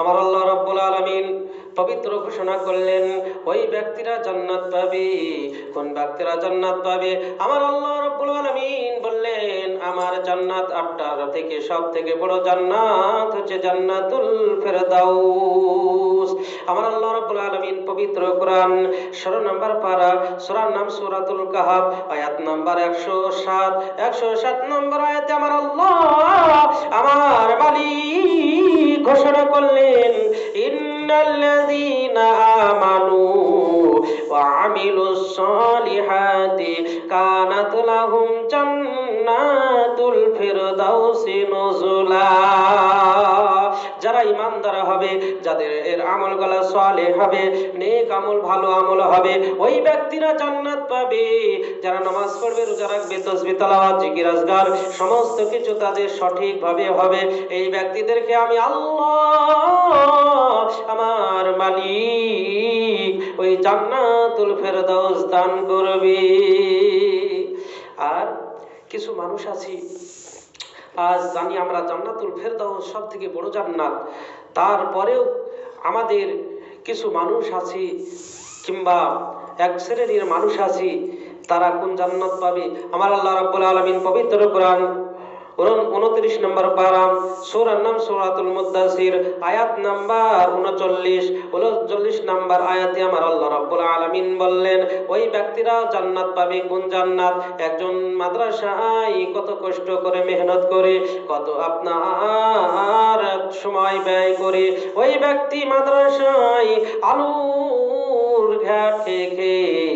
আমার আল্লাহ রাব্বুল আলামিন পবিত্র ঘোষণা করলেন, ওই ব্যক্তিরা জান্নাত পাবে। কোন ব্যক্তিরা জান্নাত পাবে? আমার আল্লাহ রাব্বুল আলামিন বললেন, আমার জান্নাত আটটার থেকে সব থেকে বড় জান্নাত হচ্ছে জান্নাতুল ফেরদাউস। আমার আল্লাহ রাব্বুল আলামিন পবিত্র কোরআন 16 নম্বর পারা, সূরার নাম সূরাতুল কাহাফ, আয়াত নাম্বার 107 107 নম্বর আয়াতে আমার আল্লাহ, আমার মালিক ঘোষণা করলেন ইন্নাল্লাযীনা আমানু ওয়া আমিলুস সালিহাতি কানাত লাহুম জান্নাতুল ফিরদাউসি নুজুলা। ইমানদার হবে, যাদের এর আমল গলা সালে হবে, নেক আমল, ভালো আমল হবে, ওই ব্যক্তিরা জান্নাত পাবে। যারা নামাজ পড়বে, রোজা রাখবে, তসবি, তালাওয়াত, জিকির আজগার সমস্ত কিছু তাদের সঠিকভাবে হবে। এই ব্যক্তিদেরকে আমি আল্লাহ, আমার মালিক, ওই জান্নাতুল ফেরদাউস দান করবে। আর কিছু মানুষ আছে, আজ জানি আমরা জান্নাতুল ফেরদাউস সব থেকে বড় জান্নাত। তারপরেও আমাদের কিছু মানুষ আছে কিংবা এক শ্রেণির মানুষ আছে, তারা কোন জান্নাত পাবে? আমার আল্লাহ রাব্বুল আলামিন পবিত্র কোরআন উনত্রিশ নম্বর পারাম সূরার নাম সূরাতুল মুদ্দাসির আয়াত নাম্বার উনচল্লিশ। উনচল্লিশ নাম্বার আয়াতে আমার আল্লাহ রাব্বুল আলামিন বললেন, ওই ব্যক্তিরা জান্নাত পাবে, কোন জান্নাত? একজন মাদ্রাসায় কত কষ্ট করে মেহনত করে, কত আপনার সময় ব্যয় করে। ওই ব্যক্তি মাদ্রাসায় আলুর খেয়ে খেয়ে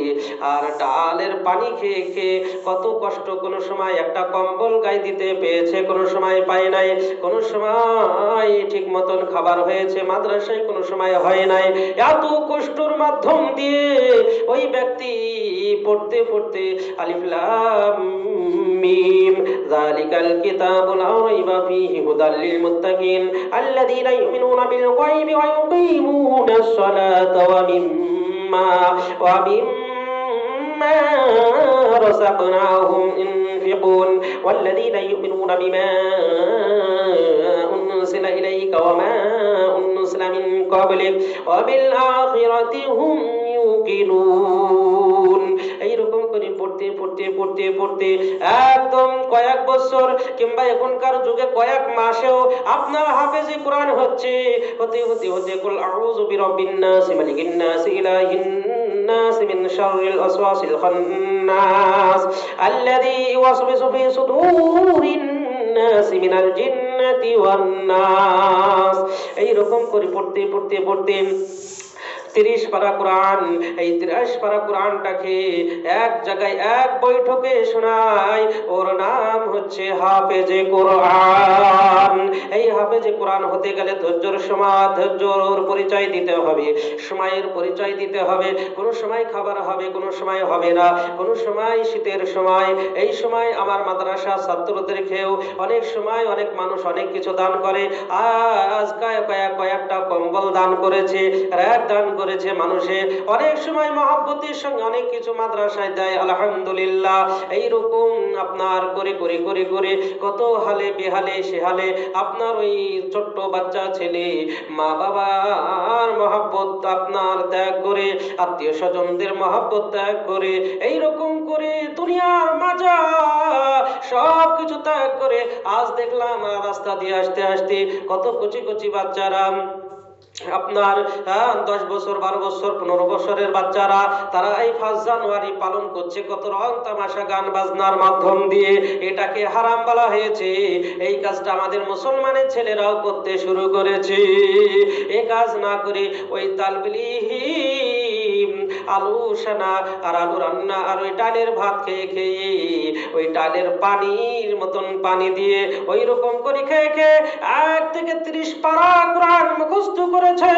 আর ডালের পানি খেয়ে খেয়ে কত কষ্ট, কোনো সময় একটা কম্বল গায়ে দিতে পেয়েছে, কোনো সময় পায় নাই, কোনো সময় ঠিক মতন খাবার হয়েছে, মাদ্রাসায় কোনো সময় হয় নাই। এত কষ্টর মাধ্যম দিয়ে ওই ব্যক্তি পড়তে পড়তে আলিফলাম মিম, যালিকাল কিতাবু লা রাইবা ফীহি মুত্তাকিন, আল্লাযীনা ইউমিনুনা বিল গায়বি ওয়া সালাতা ওয়া মিম্মা ওয়া মিম্মা رزقناهم ينفقون والذين يؤمنون بما أنزل إليك وما أنزل من قبلك وبالآخرة هم এইরকম করে পড়তে পড়তে পড়তে পড়তে একদম কয়েক বছর কিংবা এখনকার যুগে কয়েক মাসেও আপনার হাফেজি কোরআন হচ্ছে। হতে হতে হতে কুল আউযু বিরাব্বিন নাস মালিকিন নাস ইলাহিন নাস মিন শাররিল আসওয়াসিল খান্নাস। আল্লাযী ইউসবিসু ফি সুদুরিন নাস জিন্নাতি ওয়ান নাস এইরকম করে পড়তে পড়তে পড়তে তিরিশ পারা কোরআন, এই তিরিশ পারা কোরআনটাকে এক জায়গায় এক বৈঠকে শোনায়, ওর নাম হচ্ছে হাফেজে কোরআন। এই হাফেজে কোরআন হতে গেলে ধৈর্যর সময়, ধৈর্যর পরিচয় দিতে হবে। সময়ের পরিচয় দিতে হবে। কোনো সময় খাবার হবে, কোনো সময় হবে না। কোনো সময় শীতের সময়। এই সময় আমার মাদ্রাসা ছাত্রদেরকেও অনেক সময় অনেক মানুষ অনেক কিছু দান করে। আজ কয়েক কয়েক কয়েকটা কম্বল দান করেছে। র্যাক দান করেছে মানুষে। অনেক সময় মহাব্বতের সঙ্গে অনেক কিছু মাদ্রাসায় দেয়, আলহামদুলিল্লাহ। এইরকম আপনার করে করে করে করে, কত হালে, বেহালে, সেহালে আপনার ওই ছোট্ট বাচ্চা ছেলে, মা বাবার মহাব্বত আপনার ত্যাগ করে, আত্মীয় স্বজনদের মহাব্বত ত্যাগ করে, এইরকম করে দুনিয়ার মাজা সব কিছু ত্যাগ করে। আজ দেখলাম রাস্তা দিয়ে আসতে আসতে কত কচি কচি বাচ্চারা আপনার হ্যাঁ, দশ বছর বারো বছর পনেরো বছরের বাচ্চারা তারা এই ফার্স্ট জানুয়ারি পালন করছে কত রং তামাশা গান বাজনার মাধ্যম দিয়ে। এটাকে হারাম বলা হয়েছে। এই কাজটা আমাদের মুসলমানের ছেলেরাও করতে শুরু করেছে। এ কাজ না করে ওই তালবিলি আলু সানা আর আলু রান্না আর ওই ডালের ভাত খেয়ে খেয়ে, ওই ডালের পানির মতন পানি দিয়ে ওই রকম করে খেয়ে খেয়ে এক থেকে ত্রিশ পারা কোরআন মুখস্থ করেছে।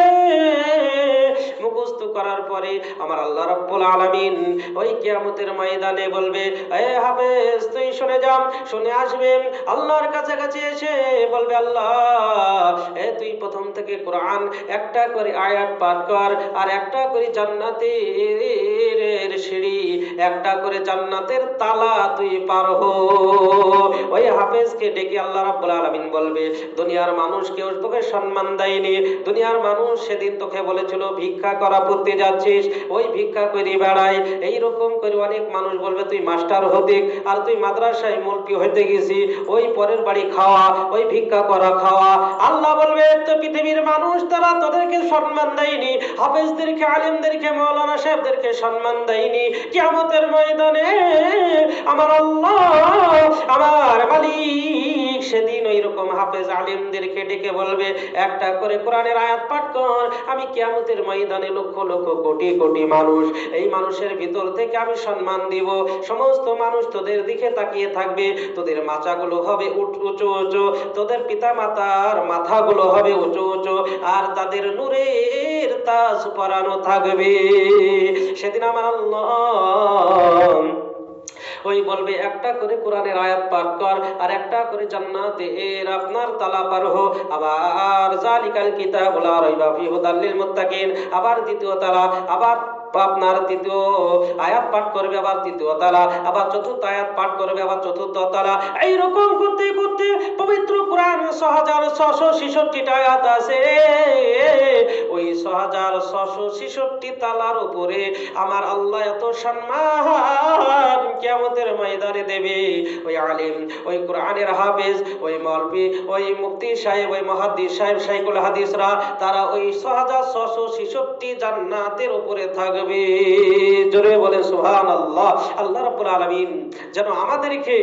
মুখস্থ করার পরে আমার আল্লাহ রাব্বুল আলামিন ওই কিয়ামতের ময়দানে বলবে, এ হাফেজ, তুই শুনে যাম শুনে আসবে। আল্লাহর কাছাকাছি এসে বলবে, আল্লাহ, এ তুই প্রথম থেকে কোরআন একটা করে আয়াত পাঠ কর, আর একটা করে জান্নাতের সিঁড়ি, একটা করে জান্নাতের তালা তুই পার হো। ওই হাফেজকে ডেকে আল্লাহ রাব্বুল আলামিন বলবে, দুনিয়ার মানুষ কেউ তোকে সম্মান দেয়নি। দুনিয়ার মানুষ সেদিন তোকে বলেছিল ভিক্ষা করা পড়তে যাচ্ছিস, ওই ভিক্ষা করে বেড়াই। এইরকম করে অনেক মানুষ বলবে, তুই মাস্টার হতে আর তুই মাদ্রাসায় মুলকি হইতে গেছি। ওই পরের বাড়ি খাওয়া, ওই ভিক্ষা করা খাওয়া। আল্লাহ বলবে, তো পৃথিবীর মানুষ, তারা তোদেরকে সম্মান দেয়নি। হাফেজদেরকে, আলিমদেরকে, মৌলানা সাহেবদেরকে সম্মান দেয়নি। কিয়ামতের ময়দানে আমার আল্লাহ সেদিন ওই রকম হাফেজ আলিমদেরকে ডেকে বলবে, একটা করে কোরআনের আয়াত পাঠ কর, আমি কিয়ামতের ময়দানে লক্ষ লক্ষ কোটি কোটি মানুষ, এই মানুষের ভিতর থেকে আমি সম্মান দিব। সমস্ত মানুষ তোদের দিকে তাকিয়ে থাকবে, তোদের মাচাগুলো হবে উঁচু উঁচু তোদের পিতা মাতার মাথাগুলো হবে উঁচু উঁচু, আর তাদের নূরের তাজ পরানো থাকবে। সেদিন আমার আল্লাহ ওই বলবে, একটা করে কোরআনের আয়াত পাঠ কর আর একটা করে জান্নাতে এর আপনার তালা পার হো। আবার জালিকাল কিতাব লা রাইবা ফি হুদাল লিল মুত্তাকিন। আবার দ্বিতীয় তালা, আবার আপনার তৃতীয় আয়াত পাঠ করবে, আবার তৃতীয় তালা, আবার চতুর্থ আয়াত পাঠ করবে, আবার চতুর্থ তালা। এইরকম করতে করতে পবিত্র কোরআন ছ হাজার ছশো ছেষট্টিটা আয়াত আছে। ওই ছ ছশো ছেষট্টি তালার উপরে আমার আল্লাহ এত সম্মান কেমতের ময়দানে দেবে। ওই আলিম, ওই কোরআনের হাফেজ, ওই মলবি, ওই মুফতি সাহেব, ওই মহাদ্দিস সাহেব শাইকুল হাদিসরা, তারা ওই ছ ছশো ছেষট্টি জান্নাতের উপরে থাকবে। জোরে বলে সুহান আল্লাহ আল্লাহ রাব্বুল আলামিন যেন আমাদেরকে